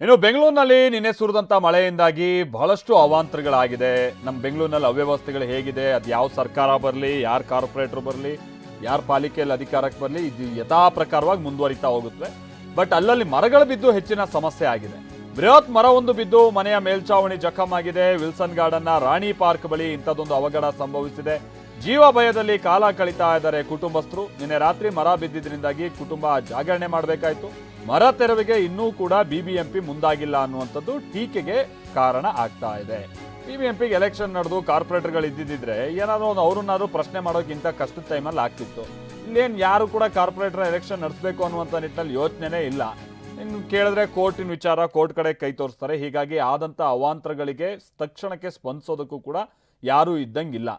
ಇನ್ನು ಬೆಂಗಳೂರಿನಲ್ಲಿ ನಿನ್ನೆ ಸುರಿದಂಥ ಮಳೆಯಿಂದಾಗಿ ಬಹಳಷ್ಟು ಅವಾಂತರಗಳಾಗಿದೆ. ನಮ್ಮ ಬೆಂಗಳೂರಿನಲ್ಲಿ ಅವ್ಯವಸ್ಥೆಗಳು ಹೇಗಿದೆ, ಅದು ಯಾವ ಸರ್ಕಾರ ಬರಲಿ, ಯಾರು ಕಾರ್ಪೊರೇಟರ್ ಬರಲಿ, ಯಾರು ಪಾಲಿಕೆಯಲ್ಲಿ ಅಧಿಕಾರಕ್ಕೆ ಬರಲಿ, ಇದು ಯಥಾ ಪ್ರಕಾರವಾಗಿ ಮುಂದುವರಿತಾ ಹೋಗುತ್ತೆ. ಬಟ್ ಅಲ್ಲಲ್ಲಿ ಮರಗಳು ಬಿದ್ದು ಹೆಚ್ಚಿನ ಸಮಸ್ಯೆ ಆಗಿದೆ. ಬೃಹತ್ ಮರ ಒಂದು ಬಿದ್ದು ಮನೆಯ ಮೇಲ್ಚಾವಣಿ ಜಖಮ್ ಆಗಿದೆ. ವಿಲ್ಸನ್ ಗಾರ್ಡನ್ನ ರಾಣಿ ಪಾರ್ಕ್ ಬಳಿ ಇಂಥದ್ದೊಂದು ಅವಘಡ ಸಂಭವಿಸಿದೆ. ಜೀವ ಭಯದಲ್ಲಿ ಕಾಲ ಕಳೀತಾ ಇದ್ದಾರೆ ಕುಟುಂಬಸ್ಥರು. ನಿನ್ನೆ ರಾತ್ರಿ ಮರ ಬಿದ್ದಿದ್ದರಿಂದಾಗಿ ಕುಟುಂಬ ಜಾಗರಣೆ ಮಾಡಬೇಕಾಯ್ತು. ಮರ ತೆರವಿಗೆ ಇನ್ನೂ ಕೂಡ ಬಿಬಿಎಂಪಿ ಮುಂದಾಗಿಲ್ಲ ಅನ್ನುವಂಥದ್ದು ಟೀಕೆಗೆ ಕಾರಣ ಆಗ್ತಾ ಇದೆ. ಬಿಬಿಎಂಪಿಗೆ ಎಲೆಕ್ಷನ್ ನಡೆದು ಕಾರ್ಪೊರೇಟರ್ಗಳು ಇದ್ದಿದ್ರೆ ಏನಾದರೂ ಒಂದು ಅವ್ರನ್ನಾದ್ರು ಪ್ರಶ್ನೆ ಮಾಡೋಕ್ಕಿಂತ ಕಷ್ಟದ ಟೈಮಲ್ಲಿ ಆಗ್ತಿತ್ತು. ಇಲ್ಲೇನು ಯಾರು ಕೂಡ ಕಾರ್ಪೊರೇಟರ್ ಎಲೆಕ್ಷನ್ ನಡೆಸಬೇಕು ಅನ್ನುವಂಥ ನಿಟ್ಟಿನಲ್ಲಿ ಯೋಚನೆನೇ ಇಲ್ಲ. ಇನ್ನು ಕೇಳಿದ್ರೆ ಕೋರ್ಟಿನ ವಿಚಾರ ಕೋರ್ಟ್ ಕಡೆ ಕೈ ತೋರಿಸ್ತಾರೆ. ಹೀಗಾಗಿ ಆದಂಥ ಅವಾಂತರಗಳಿಗೆ ತಕ್ಷಣಕ್ಕೆ ಸ್ಪಂದಿಸೋದಕ್ಕೂ ಕೂಡ ಯಾರೂ ಇದ್ದಂಗಿಲ್ಲ.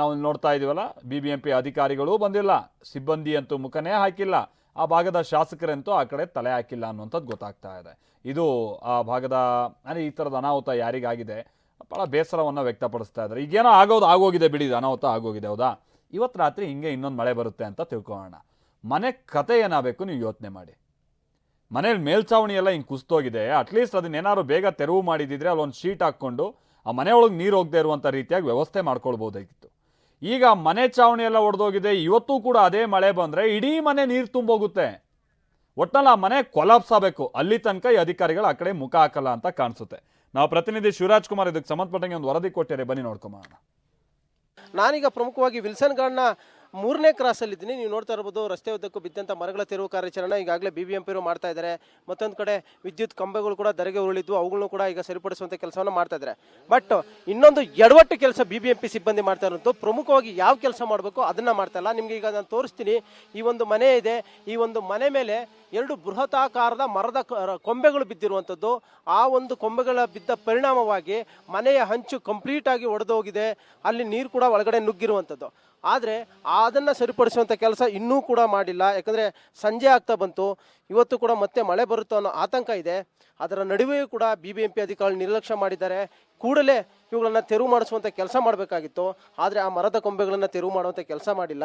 ನಾವು ನೋಡ್ತಾ ಇದೀವಲ್ಲ ಬಿ ಬಿ ಎಂ ಪಿ ಅಧಿಕಾರಿಗಳು ಬಂದಿಲ್ಲ, ಸಿಬ್ಬಂದಿ ಅಂತೂ ಮುಖನೇ ಹಾಕಿಲ್ಲ. ಆ ಭಾಗದ ಶಾಸಕರಂತೂ ಆ ಕಡೆ ತಲೆ ಹಾಕಿಲ್ಲ ಅನ್ನುವಂಥದ್ದು ಗೊತ್ತಾಗ್ತಾ ಇದೆ. ಇದು ಆ ಭಾಗದ ಅಂದರೆ ಈ ಥರದ ಅನಾಹುತ ಯಾರಿಗಾಗಿದೆ? ಭಾಳ ಬೇಸರವನ್ನು ವ್ಯಕ್ತಪಡಿಸ್ತಾ ಇದ್ದಾರೆ. ಈಗೇನೋ ಆಗೋದು ಆಗೋಗಿದೆ ಬಿಡಿ ಅನಾಹುತ ಆಗೋಗಿದೆ, ಹೌದಾ? ಇವತ್ತು ರಾತ್ರಿ ಹಿಂಗೆ ಇನ್ನೊಂದು ಮಳೆ ಬರುತ್ತೆ ಅಂತ ತಿಳ್ಕೊಳ್ಳೋಣ. ಮನೆ ಕತೆ ಏನಾಗಬೇಕು ನೀವು ಯೋಚನೆ ಮಾಡಿ. ಮನೇಲಿ ಮೇಲ್ಛಾವಣಿ ಎಲ್ಲ ಹಿಂಗೆ ಕುಸ್ತೋಗಿದೆ ಅಟ್ಲೀಸ್ಟ್ ಅದನ್ನೇನಾದ್ರು ಬೇಗ ತೆರವು ಮಾಡಿದಿದ್ರೆ ಅಲ್ಲೊಂದು ಶೀಟ್ ಹಾಕ್ಕೊಂಡು ಆ ಮನೆಯೊಳಗೆ ನೀರು ಹೋಗದೆ ಇರುವಂಥ ರೀತಿಯಾಗಿ ವ್ಯವಸ್ಥೆ ಮಾಡ್ಕೊಳ್ಬೋದಾಗಿತ್ತು. ಈಗ ಮನೆ ಚಾವಣಿ ಎಲ್ಲ ಒಡೆದೋಗಿದೆ, ಇವತ್ತು ಕೂಡ ಅದೇ ಮಳೆ ಬಂದರೆ ಇಡೀ ಮನೆ ನೀರು ತುಂಬೋಗುತ್ತೆ. ಒಟ್ಟಲ್ಲಿ ಆ ಮನೆ ಕೊಲಾಪ್ಸ್ ಆಗಬೇಕು. ಅಲ್ಲಿ ತನಕ ಈ ಅಧಿಕಾರಿಗಳು ಆ ಕಡೆ ಮುಖ ಹಾಕಲ್ಲ ಅಂತ ಕಾಣಿಸುತ್ತೆ. ನಾವು ಪ್ರತಿನಿಧಿ ಶಿವರಾಜ್ ಕುಮಾರ್ ಇದಕ್ಕೆ ಸಂಬಂಧಪಟ್ಟಂಗೆ ಒಂದು ವರದಿ ಕೊಟ್ಟಿದ್ದಾರೆ ಬನ್ನಿ ನೋಡ್ಕೊಂಬ ನಾನೀಗ ಪ್ರಮುಖವಾಗಿ ವಿಲ್ಸನ್ ಗಾರ್ಡ್ನ ಮೂರನೇ ಕ್ರಾಸಲ್ಲಿದ್ದೀನಿ ನೀವು ನೋಡ್ತಾ ಇರ್ಬೋದು, ರಸ್ತೆ ಉದ್ದಕ್ಕೂ ಬಿದ್ದಂಥ ಮರಗಳ ತೆರವು ಕಾರ್ಯಾಚರಣೆ ಈಗಾಗಲೇ ಬಿ ಬಿ ಎಂ ಪಿರು ಮಾಡ್ತಾ ಇದ್ದಾರೆ. ಮತ್ತೊಂದು ಕಡೆ ವಿದ್ಯುತ್ ಕಂಬಗಳು ಕೂಡ ಧರೆಗೆ ಉರುಳಿದ್ವು ಅವುಗಳನ್ನು ಕೂಡ ಈಗ ಸರಿಪಡಿಸುವಂಥ ಕೆಲಸವನ್ನು ಮಾಡ್ತಾ ಇದ್ದಾರೆ. ಬಟ್ ಇನ್ನೊಂದು ಎಡವಟ್ಟು ಕೆಲಸ ಬಿ ಬಿ ಎಂ ಪಿ ಸಿಬ್ಬಂದಿ ಮಾಡ್ತಾ ಇರೋದು ಪ್ರಮುಖವಾಗಿ ಯಾವ ಕೆಲಸ ಮಾಡಬೇಕು ಅದನ್ನು ಮಾಡ್ತಾ ಇಲ್ಲ. ನಿಮಗೆ ಈಗ ನಾನು ತೋರಿಸ್ತೀನಿ. ಈ ಒಂದು ಮನೆ ಇದೆ. ಈ ಒಂದು ಮನೆ ಮೇಲೆ ಎರಡು ಬೃಹತಾಕಾರದ ಮರದ ಕೊಂಬೆಗಳು ಬಿದ್ದಿರುವಂಥದ್ದು. ಆ ಒಂದು ಕೊಂಬೆಗಳ ಬಿದ್ದ ಪರಿಣಾಮವಾಗಿ ಮನೆಯ ಹಂಚು ಕಂಪ್ಲೀಟಾಗಿ ಒಡೆದೋಗಿದೆ. ಅಲ್ಲಿ ನೀರು ಕೂಡ ಒಳಗಡೆ ನುಗ್ಗಿರುವಂಥದ್ದು. ಆದರೆ ಅದನ್ನು ಸರಿಪಡಿಸುವಂಥ ಕೆಲಸ ಇನ್ನೂ ಕೂಡ ಮಾಡಿಲ್ಲ. ಯಾಕಂದರೆ ಸಂಜೆ ಆಗ್ತಾ ಬಂತು. ಇವತ್ತು ಕೂಡ ಮತ್ತೆ ಮಳೆ ಬರುತ್ತೋ ಅನ್ನೋ ಆತಂಕ ಇದೆ. ಅದರ ನಡುವೆಯೂ ಕೂಡ ಬಿ ಬಿ ಎಂ ಪಿ ಅಧಿಕಾರಿಗಳು ನಿರ್ಲಕ್ಷ್ಯ ಮಾಡಿದ್ದಾರೆ. ಕೂಡಲೇ ಇವುಗಳನ್ನು ತೆರವು ಮಾಡಿಸುವಂಥ ಕೆಲಸ ಮಾಡಬೇಕಾಗಿತ್ತು. ಆದರೆ ಆ ಮರದ ಕೊಂಬೆಗಳನ್ನು ತೆರವು ಮಾಡುವಂಥ ಕೆಲಸ ಮಾಡಿಲ್ಲ.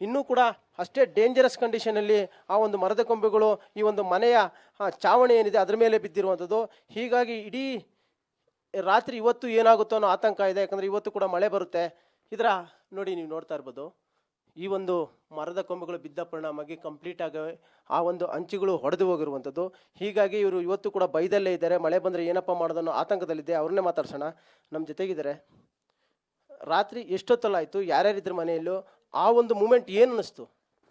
ಇನ್ನೂ ಕೂಡ ಅಷ್ಟೇ ಡೇಂಜರಸ್ ಕಂಡೀಷನಲ್ಲಿ ಆ ಒಂದು ಮರದ ಕೊಂಬೆಗಳು ಈ ಒಂದು ಮನೆಯ ಚಾವಣಿ ಏನಿದೆ ಅದರ ಮೇಲೆ ಬಿದ್ದಿರುವಂಥದ್ದು ಹೀಗಾಗಿ ಇಡೀ ರಾತ್ರಿ ಇವತ್ತು ಏನಾಗುತ್ತೋ ಅನ್ನೋ ಆತಂಕ ಇದೆ. ಯಾಕಂದರೆ ಇವತ್ತು ಕೂಡ ಮಳೆ ಬರುತ್ತೆ. ಇದರ ನೋಡಿ ನೀವು ನೋಡ್ತಾ ಇರ್ಬೋದು, ಈ ಒಂದು ಮರದ ಕೊಂಬೆಗಳು ಬಿದ್ದ ಪರಿಣಾಮವಾಗಿ ಕಂಪ್ಲೀಟ್ ಆಗಿ ಆ ಒಂದು ಅಂಚುಗಳು ಹೊಡೆದು ಹೋಗಿರುವಂಥದ್ದು. ಹೀಗಾಗಿ ಇವರು ಇವತ್ತು ಕೂಡ ಬೈದಲ್ಲೇ ಇದ್ದಾರೆ. ಮಳೆ ಬಂದರೆ ಏನಪ್ಪ ಮಾಡೋದನ್ನೋ ಆತಂಕದಲ್ಲಿದೆ ಅವ್ರನ್ನೇ ಮಾತಾಡ್ಸೋಣ. ನಮ್ಮ ಜೊತೆಗಿದ್ದಾರೆ. ರಾತ್ರಿ ಎಷ್ಟೊತ್ತಲ್ಲಾಯಿತು? ಯಾರ್ಯಾರಿದ್ರು ಮನೆಯಲ್ಲೂ? ಆ ಒಂದು ಮೂಮೆಂಟ್ ಏನು ಅನ್ನಿಸ್ತು?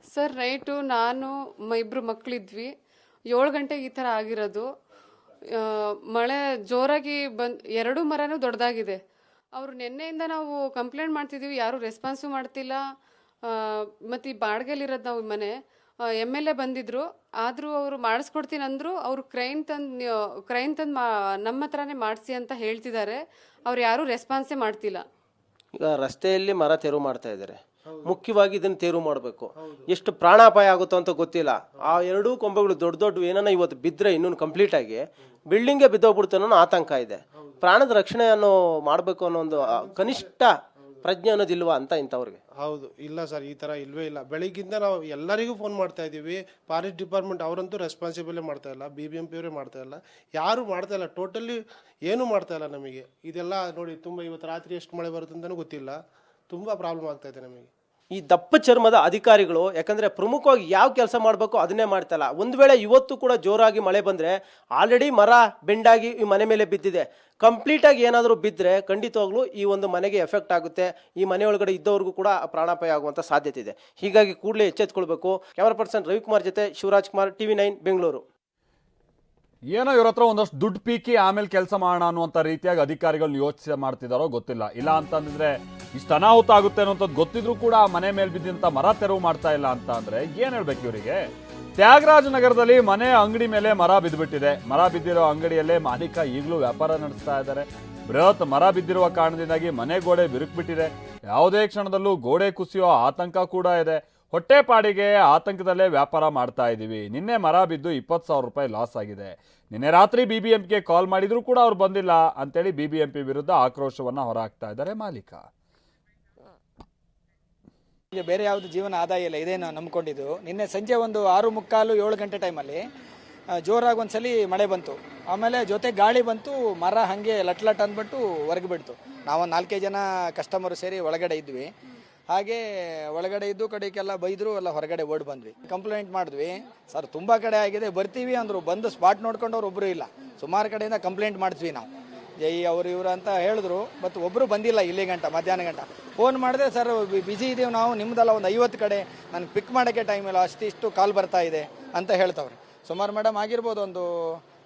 ಸರ್ ನೈಟು ನಾನು, ಮ ಮಕ್ಕಳಿದ್ವಿ ಏಳು ಗಂಟೆಗೆ ಈ ಥರ ಆಗಿರೋದು. ಮಳೆ ಜೋರಾಗಿ ಬಂದು, ಎರಡು ಮರನೂ ದೊಡ್ಡದಾಗಿದೆ ಅವರು ನಿನ್ನೆಯಿಂದ ನಾವು ಕಂಪ್ಲೇಂಟ್ ಮಾಡ್ತಿದ್ದೀವಿ ಯಾರೂ ರೆಸ್ಪಾನ್ಸು ಮಾಡ್ತಿಲ್ಲ. ಮತ್ತು ಈ ಬಾಡಿಗೆಲಿರೋದು ನಾವು ಮನೆ ಎಂ ಎಲ್ ಎ ಬಂದಿದ್ರು, ಆದರೂ ಅವರು ಮಾಡಿಸ್ಕೊಡ್ತೀನಿ ಅಂದರು, ಅವರು ಕ್ರೈನ್ ತಂದು ಕ್ರೈನ್ ತಂದು ಮಾ, ನಮ್ಮ ಹತ್ರನೇ ಮಾಡಿಸಿ ಅಂತ ಹೇಳ್ತಿದ್ದಾರೆ ಅವ್ರು ಯಾರೂ ರೆಸ್ಪಾನ್ಸೇ ಮಾಡ್ತಿಲ್ಲ. ಈಗ ರಸ್ತೆಯಲ್ಲಿ ಮರ ತೆರವು ಮಾಡ್ತಾ ಇದ್ದಾರೆ ಮುಖ್ಯವಾಗಿ ಇದನ್ನ ತೇರು ಮಾಡಬೇಕು. ಎಷ್ಟು ಪ್ರಾಣಾಪಾಯ ಆಗುತ್ತೋ ಅಂತ ಗೊತ್ತಿಲ್ಲ. ಆ ಎರಡೂ ಕೊಂಬೆಗಳು ದೊಡ್ಡ ದೊಡ್ಡ ಏನನ್ನ ಇವತ್ತು ಬಿದ್ದರೆ ಇನ್ನೊಂದು ಕಂಪ್ಲೀಟ್ ಆಗಿ ಬಿಲ್ಡಿಂಗೇ ಬಿದ್ದೋಗ್ಬಿಡ್ತು ಅನ್ನೋ ಆತಂಕ ಇದೆ. ಪ್ರಾಣದ ರಕ್ಷಣೆ ಅನ್ನೋ ಮಾಡಬೇಕು ಅನ್ನೋ ಒಂದು ಕನಿಷ್ಠ ಪ್ರಜ್ಞೆ ಅನ್ನೋದಿಲ್ವಾ ಅಂತ ಇಂಥವ್ರಿಗೆ. ಹೌದು. ಇಲ್ಲ ಸರ್ ಈ ಥರ ಇಲ್ವೇ ಇಲ್ಲ. ಬೆಳಿಗ್ಗಿಂದ ನಾವು ಎಲ್ಲರಿಗೂ ಫೋನ್ ಮಾಡ್ತಾ ಇದ್ದೀವಿ. ಫಾರೆಸ್ಟ್ ಡಿಪಾರ್ಟ್ಮೆಂಟ್ ಅವರಂತೂ ರೆಸ್ಪಾನ್ಸಿಬಲೇ ಮಾಡ್ತಾ ಇಲ್ಲ. ಬಿ ಬಿ ಎಂ ಪಿ ಅವರೇ ಮಾಡ್ತಾ ಇಲ್ಲ. ಯಾರು ಮಾಡ್ತಾ ಇಲ್ಲ. ಟೋಟಲಿ ಏನೂ ಮಾಡ್ತಾ ಇಲ್ಲ ನಮಗೆ. ಇದೆಲ್ಲ ನೋಡಿ ತುಂಬ ಇವತ್ತು ರಾತ್ರಿ ಎಷ್ಟು ಮಳೆ ಬರುತ್ತೆ ಅಂತಲೂ ಗೊತ್ತಿಲ್ಲ. ತುಂಬ ಪ್ರಾಬ್ಲಮ್ ಆಗ್ತಾ ಇದೆ ನಮಗೆ. ಈ ದಪ್ಪ ಚರ್ಮದ ಅಧಿಕಾರಿಗಳು, ಯಾಕಂದ್ರೆ ಪ್ರಮುಖವಾಗಿ ಯಾವ ಕೆಲಸ ಮಾಡಬೇಕು ಅದನ್ನೇ ಮಾಡ್ತಲ್ಲ ಒಂದು ವೇಳೆ ಇವತ್ತು ಕೂಡ ಜೋರಾಗಿ ಮಳೆ ಬಂದರೆ ಆಲ್ರೆಡಿ ಮರ ಬೆಂಡಾಗಿ ಈ ಮನೆ ಮೇಲೆ ಬಿದ್ದಿದೆ. ಕಂಪ್ಲೀಟಾಗಿ ಏನಾದರೂ ಬಿದ್ದರೆ ಖಂಡಿತವಾಗ್ಲೂ ಈ ಒಂದು ಮನೆಗೆ ಎಫೆಕ್ಟ್ ಆಗುತ್ತೆ. ಈ ಮನೆ ಒಳಗಡೆ ಇದ್ದವ್ರಿಗೂ ಕೂಡ ಪ್ರಾಣಾಪಾಯ ಆಗುವಂಥ ಸಾಧ್ಯತೆ ಇದೆ. ಹೀಗಾಗಿ ಕೂಡಲೇ ಎಚ್ಚೆತ್ಕೊಳ್ಬೇಕು. ಕ್ಯಾಮರಾ ಪರ್ಸನ್ ರವಿಕುಮಾರ್ ಜೊತೆ ಶಿವರಾಜ್ ಕುಮಾರ್ ಟಿವಿ ನೈನ್ ಬೆಂಗಳೂರು ಏನೋ ಇವ್ರ ಹತ್ರ ಒಂದಷ್ಟು ದುಡ್ಡು ಪೀಕಿ ಆಮೇಲೆ ಕೆಲಸ ಮಾಡೋಣ ಅನ್ನುವಂಥ ರೀತಿಯಾಗಿ ಅಧಿಕಾರಿಗಳು ಯೋಚನೆ ಮಾಡ್ತಿದ್ದಾರೋ ಗೊತ್ತಿಲ್ಲ. ಇಲ್ಲ ಅಂತಂದಿದ್ರೆ ಇಷ್ಟು ಅನಾಹುತ ಆಗುತ್ತೆ ಅನ್ನೋಂಥದ್ದು ಗೊತ್ತಿದ್ರು ಕೂಡ ಮನೆ ಮೇಲೆ ಬಿದ್ದಂತ ಮರ ತೆರವು ಮಾಡ್ತಾ ಇಲ್ಲ ಅಂತ ಅಂದ್ರೆ ಏನ್ ಹೇಳ್ಬೇಕು ಇವರಿಗೆ? ತ್ಯಾಗರಾಜ ನಗರದಲ್ಲಿ ಮನೆ ಅಂಗಡಿ ಮೇಲೆ ಮರ ಬಿದ್ದುಬಿಟ್ಟಿದೆ. ಮರ ಬಿದ್ದಿರೋ ಅಂಗಡಿಯಲ್ಲೇ ಮಾಲೀಕ ಈಗಲೂ ವ್ಯಾಪಾರ ನಡೆಸ್ತಾ ಇದ್ದಾರೆ. ಬೃಹತ್ ಮರ ಬಿದ್ದಿರುವ ಕಾರಣದಿಂದಾಗಿ ಮನೆ ಗೋಡೆ ಬಿರುಕ್ಬಿಟ್ಟಿದೆ. ಯಾವುದೇ ಕ್ಷಣದಲ್ಲೂ ಗೋಡೆ ಕುಸಿಯೋ ಆತಂಕ ಕೂಡ ಇದೆ. ಹೊಟ್ಟೆಪಾಡಿಗೆ ಆತಂಕದಲ್ಲೇ ವ್ಯಾಪಾರ ಮಾಡ್ತಾ ಇದ್ದೀವಿ ನಿನ್ನೆ ಮರ ಬಿದ್ದು ಇಪ್ಪತ್ತು ಸಾವಿರ ರೂಪಾಯಿ ಲಾಸ್ ಆಗಿದೆ. ನಿನ್ನೆ ರಾತ್ರಿ ಬಿ ಬಿ ಕಾಲ್ ಮಾಡಿದರೂ ಕೂಡ ಅವ್ರು ಬಂದಿಲ್ಲ ಅಂತೇಳಿ ಬಿ ಬಿ ವಿರುದ್ಧ ಆಕ್ರೋಶವನ್ನು ಹೊರಹಾಕ್ತಾ ಇದ್ದಾರೆ ಮಾಲೀಕ. ಬೇರೆ ಯಾವುದು ಜೀವನ ಆದಾಯ ಇಲ್ಲ, ಇದೇನು ನಂಬ್ಕೊಂಡಿದ್ದು. ನಿನ್ನೆ ಸಂಜೆ ಒಂದು ಆರು ಮುಕ್ಕಾಲು ಏಳು ಗಂಟೆ ಟೈಮಲ್ಲಿ ಜೋರಾಗಿ ಒಂದ್ಸಲಿ ಮಳೆ ಬಂತು. ಆಮೇಲೆ ಜೊತೆ ಗಾಳಿ ಬಂತು, ಮರ ಹಾಗೆ ಲಟ್ ಲಟ್ ಅಂದ್ಬಿಟ್ಟು ಹೊರಗೆ ಬಿಡ್ತು. ನಾವೊಂದು ನಾಲ್ಕೈದು ಜನ ಕಸ್ಟಮರ್ ಸೇರಿ ಒಳಗಡೆ ಇದ್ವಿ. ಹಾಗೆ ಒಳಗಡೆ ಇದ್ದು ಕಡೆಗೆಲ್ಲ ಬೈದರು, ಎಲ್ಲ ಹೊರಗಡೆ ಓಡ್ ಬಂದ್ವಿ. ಕಂಪ್ಲೇಂಟ್ ಮಾಡಿದ್ವಿ, ಸರ್, ತುಂಬ ಕಡೆ ಆಗಿದೆ, ಬರ್ತೀವಿ ಅಂದರು, ಬಂದು ಸ್ಪಾಟ್ ನೋಡ್ಕೊಂಡವ್ರು ಒಬ್ಬರು ಇಲ್ಲ. ಸುಮಾರು ಕಡೆಯಿಂದ ಕಂಪ್ಲೇಂಟ್ ಮಾಡ್ತೀವಿ ನಾವು. ಜೈ ಅವರು ಇವರು ಅಂತ ಹೇಳಿದ್ರು ಬಟ್ ಒಬ್ಬರು ಬಂದಿಲ್ಲ ಇಲ್ಲಿ ಗಂಟ, ಮಧ್ಯಾಹ್ನ ಗಂಟ. ಫೋನ್ ಮಾಡಿದ್ರೆ ಸರ್ ಬಿಸಿ ಇದೀವಿ ನಾವು ನಿಮ್ಮದಲ್ಲ ಒಂದು ಐವತ್ತು ಕಡೆ, ನನಗೆ ಪಿಕ್ ಮಾಡೋಕ್ಕೆ ಟೈಮ್ ಇಲ್ಲ, ಅಷ್ಟಿಷ್ಟು ಕಾಲ್ ಬರ್ತಾ ಇದೆ, ಅಂತ ಹೇಳ್ತವ್ರೆ. ಸುಮಾರು ಮೇಡಮ್ ಆಗಿರ್ಬೋದು, ಒಂದು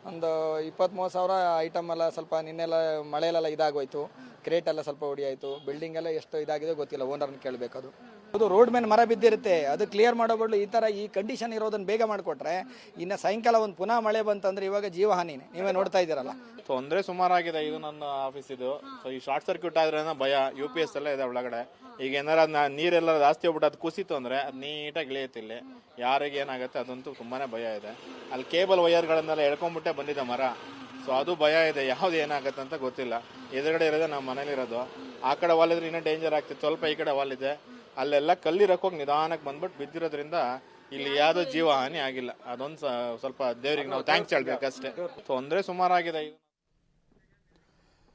ಒಂದು ಇಪ್ಪತ್ತ್ಮೂವತ್ತು ಸಾವಿರ ಐಟಮ್ ಎಲ್ಲ ಸ್ವಲ್ಪ ನಿನ್ನೆಲ್ಲ ಮಳೆಯಲ್ಲೆಲ್ಲ ಇದಾಗೋಯ್ತು. ಕ್ರೇಟ್ ಎಲ್ಲ ಸ್ವಲ್ಪ ಹೊಡಿಯಾಯಿತು. ಬಿಲ್ಡಿಂಗ್ ಎಲ್ಲ ಎಷ್ಟು ಇದಾಗಿದೆ, ಗೊತ್ತಿಲ್ಲ ಓನರ್ನ ಕೇಳಬೇಕು ಅದು ರೋಡ್ ಮೇಲೆ ಮರ ಬಿದ್ದಿರುತ್ತೆ. ಅದು ಕ್ಲಿಯರ್ ಮಾಡೋ ಬದಲು ಈ ಥರ ಈ ಕಂಡೀಷನ್ ಇರೋದನ್ನು ಬೇಗ ಮಾಡಿಕೊಟ್ರೆ ಇನ್ನು ಸಾಯಂಕಾಲ ಒಂದು ಪುನಃ ಮಳೆ ಬಂತಂದ್ರೆ ಇವಾಗ ಜೀವಹಾನಿನೇ. ನೀವೇ ನೋಡ್ತಾ ಇದ್ದೀರಲ್ಲ. ತೊಂದರೆ ಸುಮಾರಾಗಿದೆ ಇದು ನನ್ನ ಆಫೀಸ್ ಇದು. ಸೊ ಈ ಶಾರ್ಟ್ ಸರ್ಕ್ಯೂಟ್ ಆದ್ರೆ ಭಯ. ಯು ಪಿ ಎಸ್ ಎಲ್ಲ ಇದೆ ಒಳಗಡೆ. ಈಗ ಏನಾರ ನೀರೆಲ್ಲ ಜಾಸ್ತಿ ಹೋಗ್ಬಿಟ್ಟು ಅದು ಕುಸಿತು ಅಂದರೆ ಅದು ನೀಟಾಗಿ ಇಳಿಯುತ್ತೆ ಇಲ್ಲಿ. ಯಾರಿಗೆ ಏನಾಗುತ್ತೆ ಅದಂತೂ ತುಂಬಾನೇ ಭಯ ಇದೆ. ಅಲ್ಲಿ ಕೇಬಲ್ ವೈರ್ಗಳನ್ನೆಲ್ಲ ಎಳ್ಕೊಂಡ್ಬಿಟ್ಟೆ ಬಂದಿದೆ ಮರ. ಸೊ ಅದು ಭಯ ಇದೆ. ಯಾವ್ದು ಏನಾಗುತ್ತೆ ಅಂತ ಗೊತ್ತಿಲ್ಲ. ಎದುರುಗಡೆ ಇರೋದೇ ನಮ್ಮ ಮನೇಲಿರೋದು. ಆ ಕಡೆ ವಾಲಿದ್ರೆ ಇನ್ನೂ ಡೇಂಜರ್ ಆಗ್ತಿತ್ತು. ಸ್ವಲ್ಪ ಈ ಕಡೆ ವಾಲ್ ಇದೆ. ಅಲ್ಲೆಲ್ಲ ಕಲ್ಲಿರಕ್ಕೋಗಿ ನಿಧಾನಕ್ಕೆ ಬಂದ್ಬಿಟ್ಟು ಬಿದ್ದಿರೋದ್ರಿಂದ ಇಲ್ಲಿ ಯಾವುದೋ ಜೀವ ಹಾನಿ ಆಗಿಲ್ಲ. ಅದೊಂದು ಸ್ವಲ್ಪ ದೇವ್ರಿಗೆ ನಾವು ಥ್ಯಾಂಕ್ಸ್ ಹೇಳ್ಬೇಕಷ್ಟೇ. ತೊಂದರೆ ಸುಮಾರಾಗಿದೆ